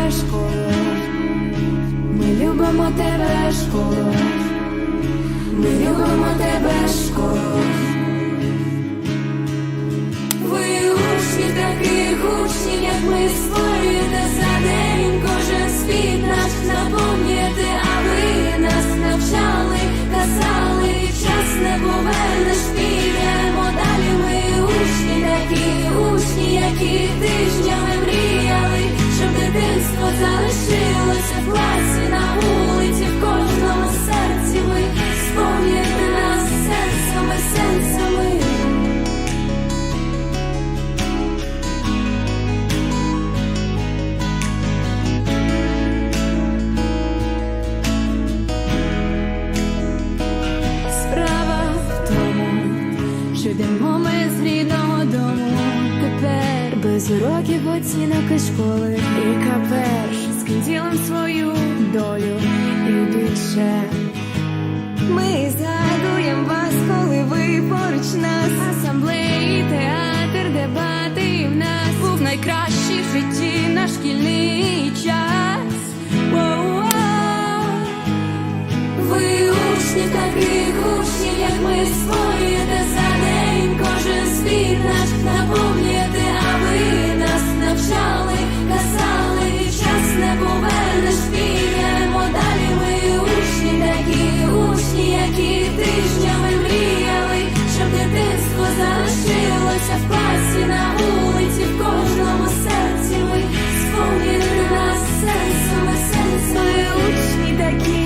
Ми тебе, школа. Ми любимо тебе, школа. Ви учні таких учнів, як ми створюєте йдемо ми з рідного дому. Тепер без уроків оцінок і школи. і перша з кінцілом свою долю і більше. Ми like you.